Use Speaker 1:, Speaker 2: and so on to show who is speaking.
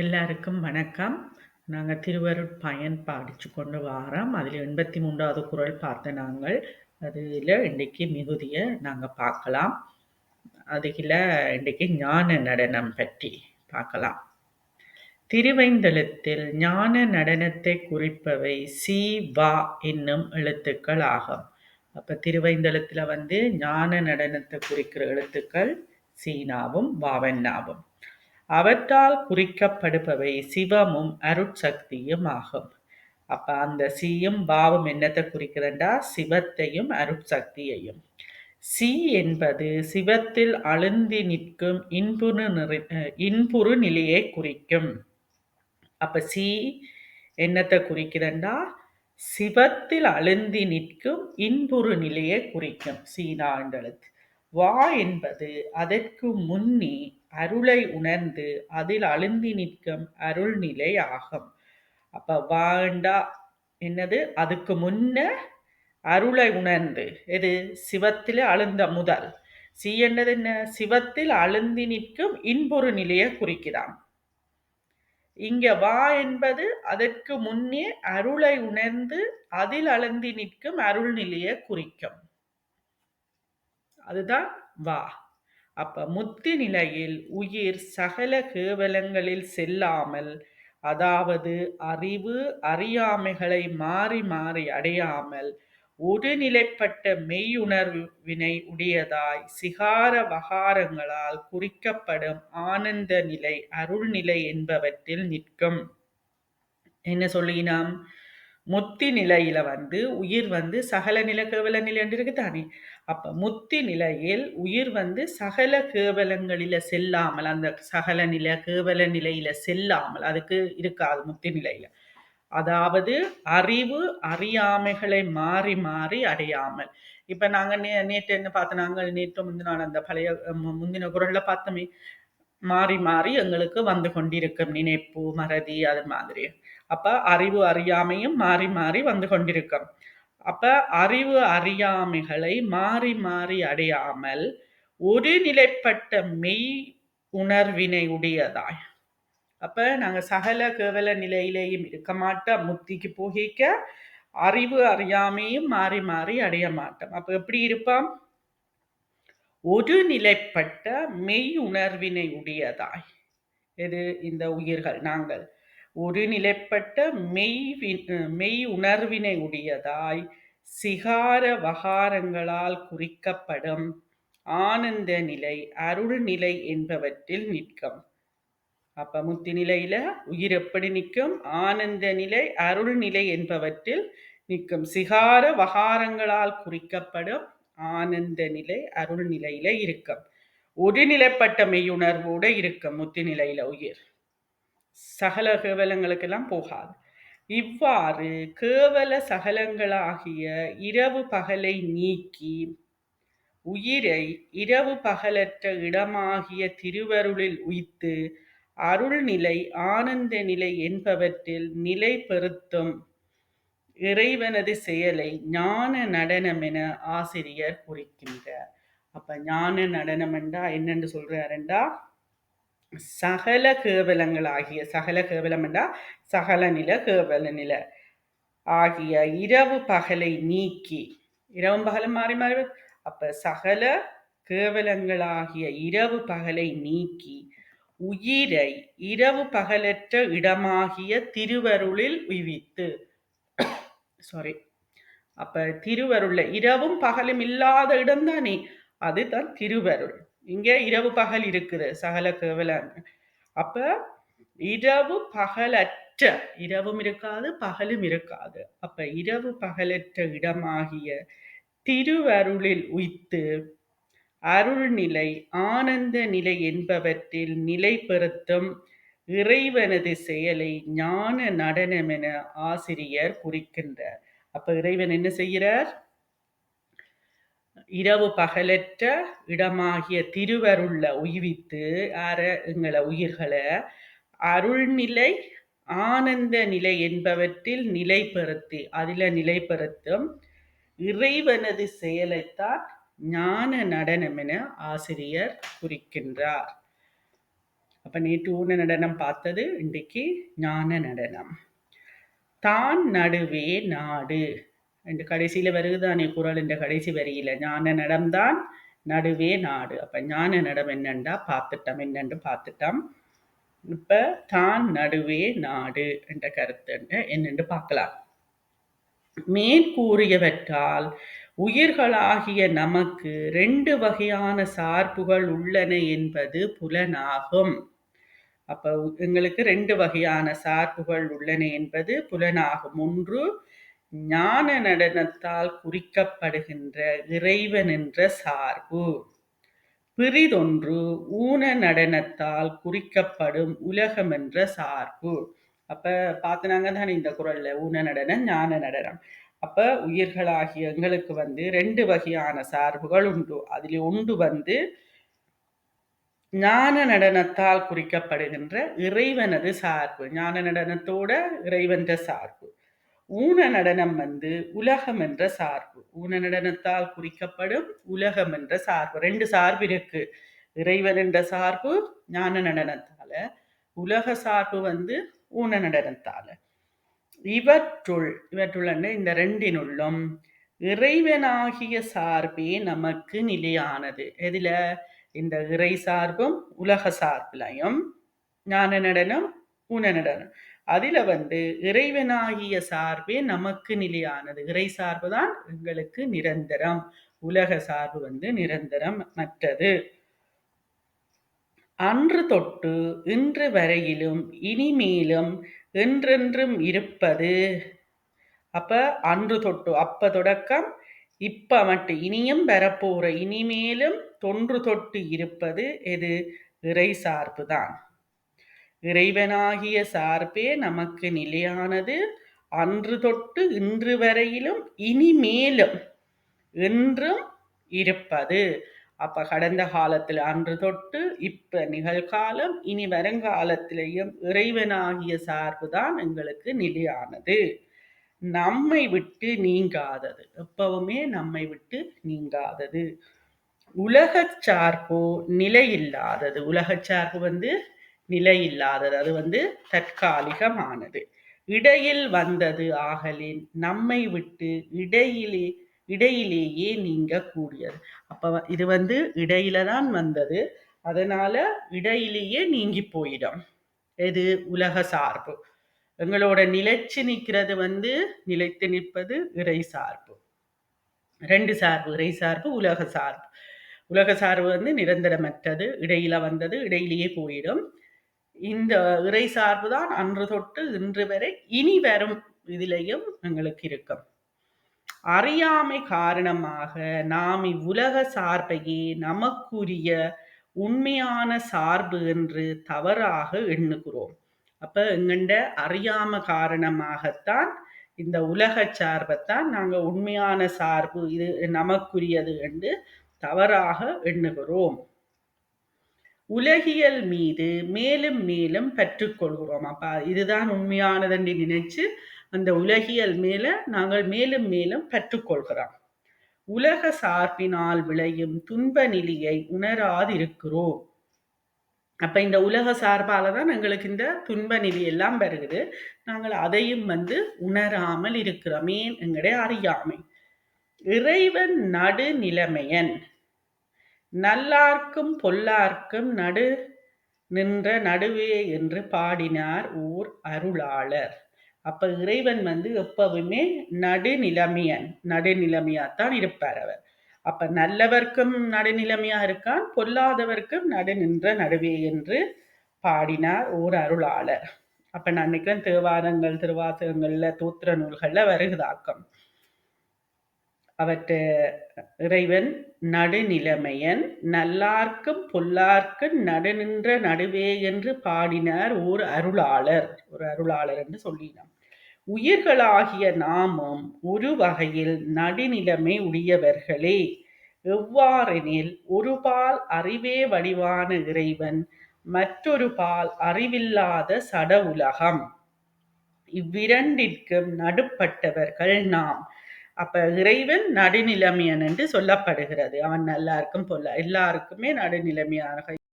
Speaker 1: எல்லாருக்கும் வணக்கம். நாங்கள் திருவருட் பயன் படித்து கொண்டு வாரோம். அதில 83வது குறள் பார்த்த நாங்கள். அதில் இன்றைக்கு மிகுதியை நாங்கள் பார்க்கலாம். அதில் இன்றைக்கு ஞான நடனம் பற்றி பார்க்கலாம். திருவைந்தளத்தில் ஞான நடனத்தை குறிப்பவை சி, வா என்னும் எழுத்துக்கள் ஆகும். அப்போ திருவைந்தளத்தில் வந்து ஞான நடனத்தை குறிக்கிற எழுத்துக்கள் சீனாவும் வாவன்னாவும். அவற்றால் குறிக்கப்படுபவை சிவமும் அருட்சக்தியும் ஆகும். அப்ப அந்த சீயும் பாவம் என்னத்தை குறிக்கிறண்டா சிவத்தையும் அருட்சக்தியையும். சி என்பது சிவத்தில் அழுந்தி நிற்கும் இன்புறு நிறை இன்புறு நிலையை குறிக்கும். அப்ப சி என்னத்தை குறிக்கிறண்டா சிவத்தில் அழுந்தி நிற்கும் இன்புறு நிலையை குறிக்கும் சீனா என்ற எழுத்து. வா என்பது அதற்கு முன்னே அருளை உணர்ந்து அதில் அழுந்தி நிற்கும் அருள்நிலை ஆகும். அப்ப வாண்டா என்னது? அதுக்கு முன்ன அருளை உணர்ந்து. எது? சிவத்தில் அழுந்த முதல். சி என்னது என்ன? சிவத்தில் அழுந்தி நிற்கும் இன்பொரு நிலையை குறிக்கிறான். இங்க வா என்பது அதற்கு முன்னே அருளை உணர்ந்து அதில் அழுந்தி நிற்கும் அருள் நிலையை குறிக்கும். அதுதான் வா. அப்ப முத்தி நிலையில் உயிர் சகல கேவலங்களில் செல்லாமல் அதாவது அறிவு அறியாமைகளை மாறி மாறி அடையாமல் ஒரு நிலைப்பட்ட மெய்யுணர்வினை உடையதாய் சிகார வகாரங்களால் குறிக்கப்படும் ஆனந்த நிலை அருள்நிலை என்பவற்றில் நிற்கும். என்ன சொல்லினாம்? முத்தி நிலையில வந்து உயிர் வந்து சகல நில கேவல நிலைன்றிருக்கு தானே? இருக்குதானே அப்ப முத்தி நிலையில் உயிர் வந்து சகல கேவலங்களில செல்லாமல் அந்த சகல நில கேவல நிலையில செல்லாமல் அதுக்கு இருக்காது முத்தி நிலையில அதாவது அறிவு அறியாமைகளை மாறி மாறி அடையாமல். இப்ப நாங்க நே நேற்று என்ன பார்த்தோம்? நாங்கள் நேற்று முந்தின அந்த பழைய முந்தின குரல்ல பார்த்தோமே. மாறி மாறி எங்களுக்கு வந்து கொண்டிருக்கும். நினைப்பு மறதி அது மாதிரி. அப்ப அறிவு அறியாமையும் மாறி மாறி வந்து கொண்டிருக்கும். அப்ப அறிவு அறியாமைகளை மாறி மாறி அடையாமல் ஒரு நிலைப்பட்ட மெய் உணர்வினை உடையதாய். அப்ப நாங்க சகல கேவல நிலையிலேயும் இருக்க மாட்டோம். முத்திக்கு போகிக்க அறிவு அறியாமையும் மாறி மாறி அடைய மாட்டோம். அப்ப எப்படி இருப்பான் ஒரு நிலைப்பட்ட மெய் உணர்வினை உடையதாய் எது? இந்த உயிர்கள். நாங்கள் ஒரு நிலைப்பட்ட மெய் மெய் உணர்வினை உடையதாய் சிகார வகாரங்களால் குறிக்கப்படும் ஆனந்த நிலை அருள் நிலை என்பவற்றில் நிற்கும். அப்ப முத்தி நிலையில உயிர் எப்படி நிற்கும்? ஆனந்த நிலை அருள் நிலை என்பவற்றில் நிற்கும். சிகார வகாரங்களால் குறிக்கப்படும் ஆனந்த நிலை அருள் நிலையில இருக்கும் ஒருநிலைப்பட்ட மெய்யுணர்வோட இருக்கும் முத்தி நிலையில உயிர். சகல கேவலங்களுக்கெல்லாம் போகாது. இவ்வாறு கேவல சகலங்களாகிய இரவு பகலை நீக்கி உயிரை இரவு பகலற்ற இடமாகிய திருவருளில் உய்த்து அருள்நிலை ஆனந்த நிலை என்பவற்றில் நிலை பெருத்தும் இறைவனது செயலை ஞான நடனம் என ஆசிரியர் குறிக்கின்றார். அப்ப ஞான நடனம் என்றா என்னென்று சொல்றாருண்டா? சகல கேவலங்கள் ஆகிய சகல கேவலம் என்றா? சகல நில கேவல நில ஆகிய இரவு பகலை நீக்கி இரவும் பகலும் மாறி மாறி அப்ப சகல கேவலங்களாகிய இரவு பகலை நீக்கி உயிரை இரவு பகலற்ற இடமாகிய திருவருளில் உய்வித்து சாரி அப்ப திருவருள்ல இரவும் பகலும் இல்லாத இடம் தானே அதுதான் திருவருள். இங்க இரவு பகல் இருக்குது சகல கேவல அப்ப இரவு பகலற்ற இரவும் இருக்காது பகலும் இருக்காது. அப்ப இரவு பகலற்ற இடமாகிய திருவருளில் உய்த்து அருள்நிலை ஆனந்த நிலை என்பவற்றில் நிலை பெருத்தும் இறைவனது செயலை ஞான நடனம் என ஆசிரியர் குறிக்கின்றார். அப்ப இறைவன் என்ன செய்கிறார்? இரவு பகலற்ற இடமாகிய திருவருள்ள உய்வித்து அற எங்களை உயிர்களை அருள்நிலை ஆனந்த நிலை என்பவற்றில் நிலை நிலைப்படுத்தி அதில நிலைப்படுத்தும் இறைவனது செயலைத்தான் ஞான நடனம் என ஆசிரியர் குறிக்கின்றார். அப்போ நேற்று ஊன நடனம் பார்த்தது இன்றைக்கு ஞான நடனம். தான் நடுவே நாடு. என்று கடைசியில் வருகுதானே குரல் என்ற கடைசி வரியில்? ஞான நடம்தான் நடுவே நாடு. அப்போ ஞான நடம் என்னண்டா? பார்த்துட்டோம். என்னென்று பார்த்துட்டோம். இப்போ தான் நடுவே நாடு என்ற கருத்து என்னென்று பார்க்கலாம். மேற்கூறியவற்றால் உயிர்களாகிய நமக்கு ரெண்டு வகையான சார்புகள் உள்ளன என்பது புலனாகும். அப்ப எங்களுக்கு ரெண்டு வகையான சார்புகள் உள்ளன என்பது புலனாகும். ஒன்று ஞான நடனத்தால் குறிக்கப்படுகின்ற இறைவன் என்ற சார்பு. பிரிதொன்று ஊன நடனத்தால் குறிக்கப்படும் உலகம் என்ற சார்பு. அப்ப பார்த்தனாங்க தானே இந்த குரல்ல ஊன நடனம் ஞான நடனம். அப்ப உயிர்களாகிய எங்களுக்கு வந்து ரெண்டு வகையான சார்புகள் உண்டு. அதில் ஒன்று வந்து ஞான நடனத்தால் குறிக்கப்படுகின்ற இறைவனது சார்பு. ஞான நடனத்தோட இறைவன்ற சார்பு. ஊன நடனம் வந்து உலகம் என்ற சார்பு. ஊன நடனத்தால் குறிக்கப்படும் உலகம் என்ற சார்பு. ரெண்டு சார்பு இருக்கு. இறைவன் என்ற சார்பு ஞான நடனத்தால. உலக சார்பு வந்து ஊன நடனத்தால. இவற்றுள் இவற்றுள் இந்த ரெண்டினுள்ளும் இறைவனாகிய சார்பே நமக்கு நிலையானது. எதில்? இந்த இறை சார்பும் உலக சார்பிலையும் ஞான நடனம் ஊன நடனம். வந்து இறைவனாகிய சார்பே நமக்கு நிலையானது. இறை சார்பு தான் எங்களுக்கு நிரந்தரம். உலக சார்பு வந்து நிரந்தரம் மற்றது. அன்று தொட்டு இன்று வரையிலும் இனிமேலும் என்றென்றும் இருப்பது. அப்ப அன்று தொட்டு அப்ப தொடக்கம் இப்ப மட்டும் இனியும் பெறப்போற இனிமேலும் தொன்று தொட்டு இருப்பது எது? இறை சார்பு தான் இறைவனாகிய சார்பே நமக்கு நிலையானது. அன்று தொட்டு இன்று வரையிலும் இனிமேலும் என்றும் இருப்பது. அப்ப கடந்த காலத்தில் அன்று தொட்டு இப்ப நிகழ்காலம் இனி வருங்காலத்திலேயும் இறைவனாகிய சார்பு தான் எங்களுக்கு நிலையானது. நம்மை விட்டு நீங்காதது. எப்பவுமே நம்மை விட்டு நீங்காதது. உலக சார்பு நிலையில்லாதது. உலக சார்பு வந்து நிலை இல்லாதது அது வந்து தற்காலிகமானது. இடையில் வந்தது ஆகலின் நம்மை விட்டு இடையிலே இடையிலேயே நீங்க கூடியது அப்ப இது வந்து இடையில தான் வந்தது. அதனால இடையிலேயே நீங்கி போயிடும். எது? உலக சார்பு. எங்களோட நிலைச்சு நிற்கிறது வந்து நிலைத்து நிற்பது இறை சார்பு. ரெண்டு சார்பு இறை சார்பு உலக சார்பு. உலக சார்பு வந்து நிரந்தரமற்றது இடையில வந்தது இடையிலேயே போயிடும். இந்த இறை சார்பு தான் அன்று தொட்டு இன்று வரை இனி வரும் இதிலையும் எங்களுக்கு இருக்கும். அறியாமை காரணமாக நாம் இவ்வுலக சார்பையே நமக்குரிய உண்மையான சார்பு என்று தவறாக எண்ணுகிறோம். அப்ப எங்கண்ட அறியாம காரணமாகத்தான் இந்த உலக சார்பைத்தான் நாங்க உண்மையான சார்பு இது நமக்குரியது என்று தவறாக எண்ணுகிறோம். உலகியல் மீது மேலும் மேலும் பற்றுக்கொள்கிறோம். அப்ப இதுதான் உண்மையானதென்று நினைச்சு அந்த உலகியல் மேல நாங்கள் மேலும் மேலும் கற்றுக்கொள்கிறோம் உலக சார்பினால் விளையும் துன்ப நிலையை உணராதிருக்கிறோம். அப்ப இந்த உலக சார்பால தான் எங்களுக்கு இந்த துன்ப நிதி எல்லாம் வருகுது. நாங்கள் அதையும் வந்து உணராமல் இருக்கிறோம். ஏன்? எங்களுடைய அறியாமை. இறைவன் நடு நிலைமையன் நல்லார்க்கும் பொல்லார்க்கும் நடு நின்ற நடுவே என்று பாடினார் ஓர் அருளாளர். அப்ப இறைவன் வந்து எப்பவுமே நடுநிலைமையன். நடுநிலைமையாத்தான் இருப்பார் அவர். அப்ப நல்லவர்க்கும் நடுநிலைமையா இருக்கான் பொல்லாதவர்க்கும் நடுநின்ற நடுவே என்று பாடினார் ஓர் அருளாளர். அப்ப நான் நினைக்கிறேன் தேவாரங்கள் திருவாசகங்கள்ல தூத்திர நூல்கள்ல வருகுதாக்கம் அவற்று இறைவன் நடுநிலைமையன் நல்லார்க்கும் பொல்லார்க்கும் நடுநின்ற நடுவே என்று பாடினார் ஓர் அருளாளர் ஒரு அருளாளர் என்று சொல்லினான் உயிர்களாகிய நாமும் ஒரு வகையில் நடுநிலைமை உடையவர்களே. எவ்வாறெனில் ஒரு பால் அறிவே வடிவான இறைவன் மற்றொரு பால் அறிவில்லாத சட உலகம். இவ்விரண்டிற்கும் நடுப்பட்டவர்கள் நாம். அப்ப இறைவன் நடுநிலைமையன் என்று சொல்லப்படுகிறது. அவன் நல்லா இருக்கும் பொல்ல எல்லாருக்குமே நடுநிலைமையாக